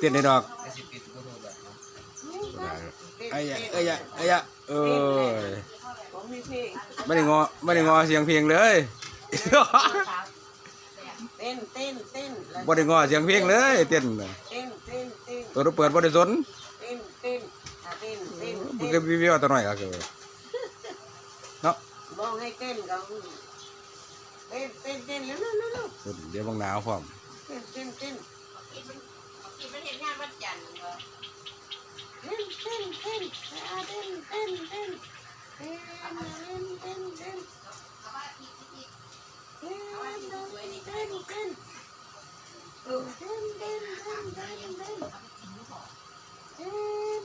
เต้นในดอกไอ้สิปิดกูโทรแบบเนาะไอ้ยะไอ้ยะไอ้ยะเอ้ยผมมีเพลงไม่ได้งอไม่ได้งอเสียงเพลงเลยเต้นเต้นเต้นแล้วบ่ได้งอเสียงเพลงเลยเต้นน่ะเต้นเต้นเต้นตัวเราเปิดบ่ได้สนเต้นเต้นอะเต้นเต้นมันเต้ก็นวิวๆตัวหน่อยก็คือเนาะมองให้เต้นก็เต้นเต้นเต้นแล้วแล้วแล้วเดี๋ยวบางหนาวพร้อมเต้นเต้นเต้น เต้นเต้นเต้นเต้นเต้นเต้นเต้นเต้นเต้นเต้นเต้น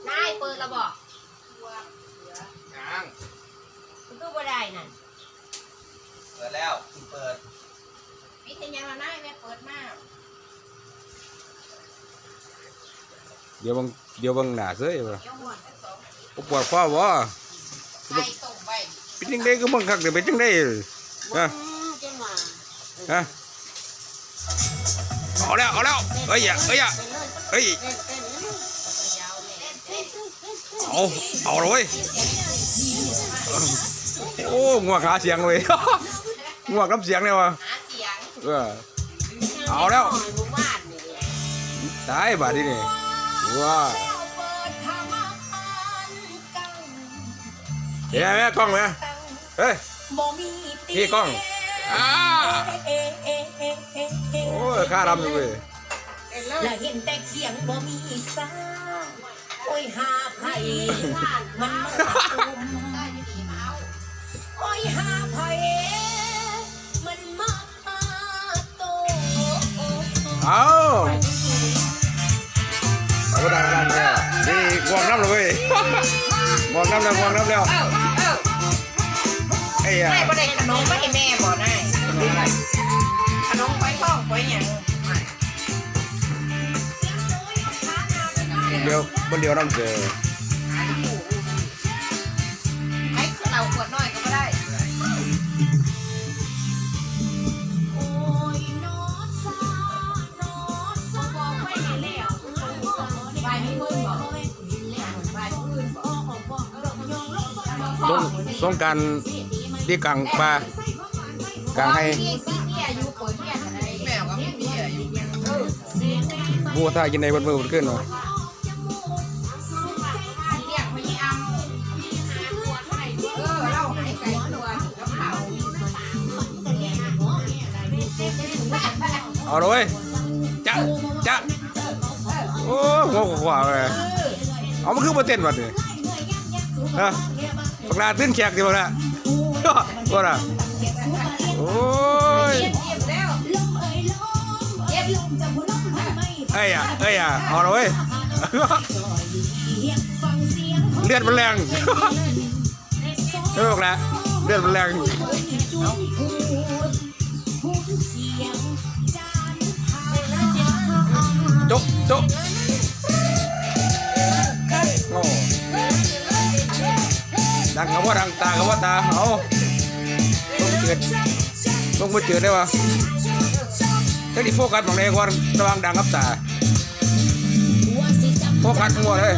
นายเปิดระบอก เดี๋ยวบังเดี๋ยวบังหนาเส้ยบ่ก็ปวดข้อวะเป็นยังได้ก็บังคักเดี๋ยวเป็นยังไงฮะฮะเอาแล้วเอาแล้วเอ้ยเอ้ยเอ้ยเอาเอาเลยโอ้งวกหาเสียงเลยงวกรับเสียงเลยวะเออเอาแล้วตายบาดที่นี่ ว้าเฮ้ยแม่กล้องไหมเฮ้ยพี่กล้องอ้าโอ้ยข้าดำอยู่เว้ยเต้นเลและยเห็นแต่เขียงบ่มีสาโอ้ยหาไผ่มันมาตุ่มได้ไม่ดีมาเอาโอ้ยหาไผ่ น้เลยบอกน้ำแล้วบอกน้ำแล้วไอ้ยาไม่ปรได้ขนมไม่แม่บอกนายขนมไฟทองไฟอย่างเดี๋ยวเดี๋ยวน้ำเจอ สงองการที่กลางป่ากลางให้บัวท่ากินในบนมือขึ้นหน่อยเอาเลยจะจะโอ้โหขวาเลยเอามาคือมาเต้นวัดเลย นะปากลาตื้นแขกดีบ่ละบ่ละโอ้ยเอ้ยอะเอ้ยอะเอาลเลยเลือดมันแรงเลิกแล้วเลือดมันแรงจบจบ ว่าดังตากับว่าตาเอาต้องเจืดต้องมาเจืดได้ปะถ้าดิโฟกัสของในก่อนระวังดังกับตาโฟกัสมั่วเลย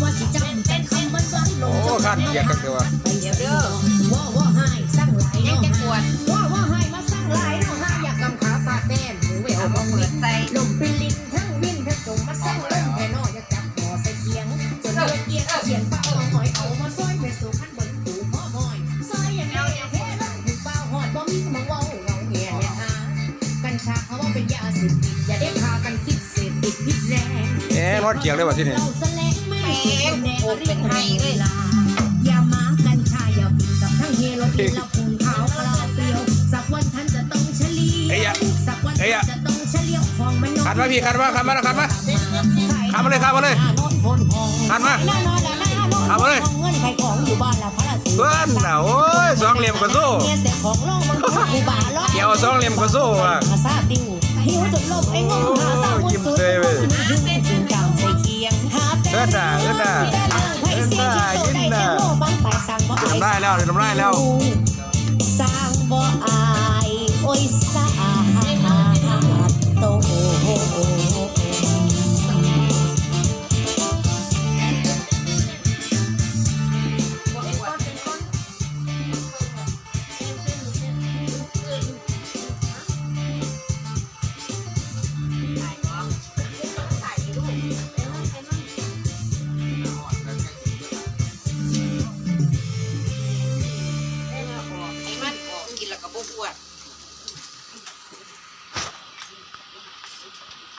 โอ้ขันวันลโอ้ขาดเกียร์กันเดียวอะเด้อว่าว่าให้สร้างหลายยังเนาะจะปวดว่าว่าให้มาสร้างหลาย พติดอย่าได้พากันคิดเสพติดพิษแรงเอ๊ะรอดเกียร์ได้ปะที่นี่ เราแสลงไม่แหมเกี่ยวแน่ปวดเป็นไห้เลยล่ะอย่ามากัญชาอย่ากินกับทั้งเฮโรอีนและปูนขาวกลาวเปรียว สักวันท่านจะต้องเฉลียวสักวันท่านจะต้องเฉลียวของมันขันมาพี่ขันมาขันมาขันมาขันมาเลยขันมาเลยขันมาขันมาเลย เงินใครของอยู่บ้านละพระศรีเพื่อนน่ะโอ้ยสองเหลี่ยมก็สู้ เมียเสียของล่องมันกูบาล้อเกี่ยวสองเหลี่ยมก็สู้อะ ภาษาติว หิวจนลมไอ้งงหาสาวมุดสุดถึงกามใส่เคียงหาแต่เอิ้นน่ะเอิ้นน่ะเอิ้นน่ะยินน่ะบังไปสั่งบ่ทำได้แล้วทำได้แล้ว